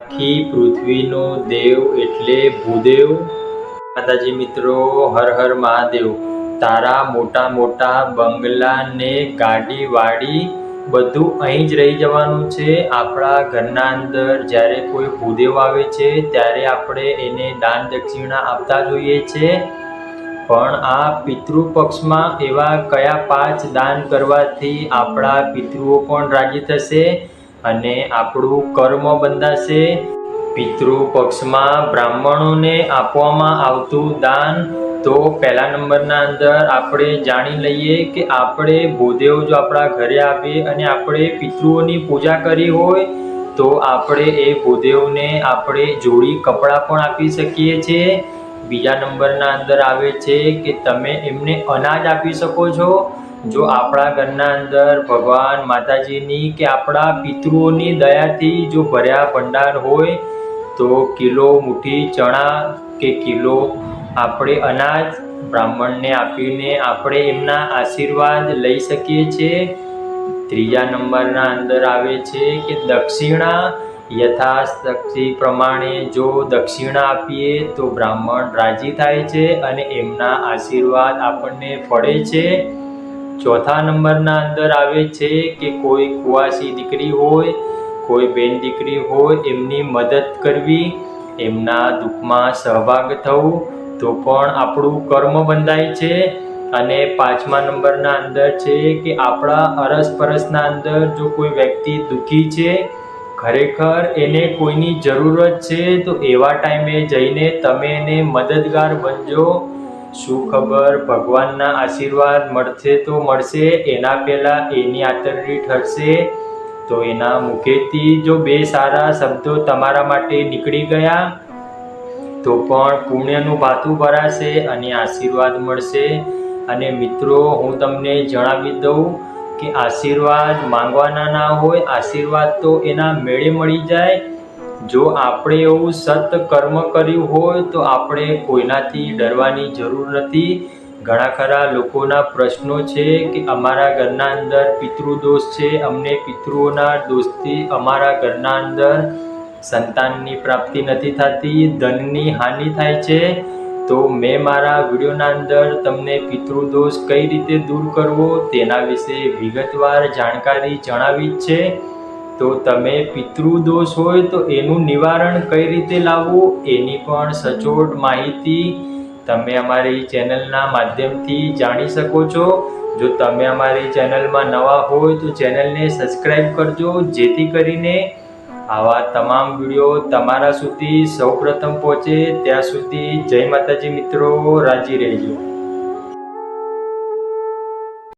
આખી પૃથ્વીનો દેવ એટલે ભૂદેવ. માતાજી મિત્રો, હર હર મહાદેવ. તારા મોટા મોટા બંગલા ને ગાડી વાડી બધું અહીં જ રહી જવાનું છે. આપણા ઘરના અંદર જ્યારે કોઈ ભૂદેવ આવે છે, ત્યારે આપણે એને દાન દક્ષિણા આપતા જોઈએ છે. પણ આ પિતૃ પક્ષમાં એવા કયા પાંચ દાન કરવાથી આપણા પિતૃઓ પણ રાજી થશે? અને આપણું કર્મ બંધાશે. પિતૃ પક્ષમાં બ્રાહ્મણોને આપવામાં આવતું દાન. તો પહેલા નંબરના અંદર આપણે જાણી લઈએ કે આપણે ભૂદેવ જો આપણા ઘરે આવે અને આપણે પિતૃઓની પૂજા કરી હોય, તો આપણે એ ભૂદેવને આપણે જોડી કપડાં પણ આપી શકીએ છીએ. બીજા નંબરના અંદર આવે છે કે તમે એમને અનાજ આપી શકો છો. જો આપણા ઘરના અંદર ભગવાન માતાજીની કે આપણા પિતૃઓની દયાથી જો ભર્યા ભંડાર હોય, તો કિલો મુઠ્ઠી, ચણા કે કિલો આપણે અનાજ બ્રાહ્મણને આપીને આપણે એમના આશીર્વાદ લઈ શકીએ છીએ. ત્રીજા નંબરના અંદર આવે છે કે દક્ષિણા યથાશક્તિ પ્રમાણે જો દક્ષિણા આપીએ, તો બ્રાહ્મણ રાજી થાય છે અને એમના આશીર્વાદ આપણને ફળે છે. ચોથા નંબરના અંદર આવે છે કે કોઈ કુવાસી દીકરી હોય, કોઈ બેન દીકરી હોય, એમની મદદ કરવી, એમના દુઃખમાં સહભાગ થવું, તો પણ આપણું કર્મ બંધાય છે. અને પાંચમા નંબરના અંદર છે કે આપણા અરસપરસના અંદર જો કોઈ વ્યક્તિ દુઃખી છે, ખરેખર એને કોઈની જરૂરત છે, તો એવા ટાઈમે જઈને તમે એને મદદગાર બનજો. શું ખબર? ભગવાનના આશીર્વાદ મળશે તો મળશે, એના પહેલાં એની આતરડી ઠરશે. તો એના મુખેથી જો બે સારા શબ્દો તમારા માટે નીકળી ગયા, તો પણ પુણ્યનું ભાથું ભરાશે અને આશીર્વાદ મળશે. અને મિત્રો, હું તમને જણાવી દઉં કે આશીર્વાદ માંગવાના ના હોય, આશીર્વાદ તો એના મેળે મળી જાય જો આપણે એવું સત કર્મ કર્યું હોય તો આપણે કોઈનાથી ડરવાની જરૂર નથી. ઘણા ખરા લોકોના પ્રશ્નો છે કે અમારા ઘરના અંદર પિતૃદોષ છે. અમને પિતૃઓના દોષથી અમારા ઘરના અંદર સંતાનની પ્રાપ્તિ નથી થતી, ધનની હાનિ થાય છે. તો મેં મારા વિડીયોના અંદર તમને પિતૃદોષ કઈ રીતે દૂર કરવો તેના વિશે વિગતવાર જાણકારી જણાવી છે. તો તમે પિતૃદોષ હોય તો એનું નિવારણ કઈ રીતે લાવવું? એની પણ સચોટ માહિતી તમે અમારી ચેનલના માધ્યમથી જાણી શકો છો. જો તમે અમારી ચેનલમાં નવા હોય તો ચેનલને સબસ્ક્રાઈબ કરજો, જેથી કરીને આવા તમામ વીડિયો તમારા સુધી સૌપ્રથમ પહોંચે. ત્યાં સુધી જય માતાજી મિત્રો, રાજી રહેજો.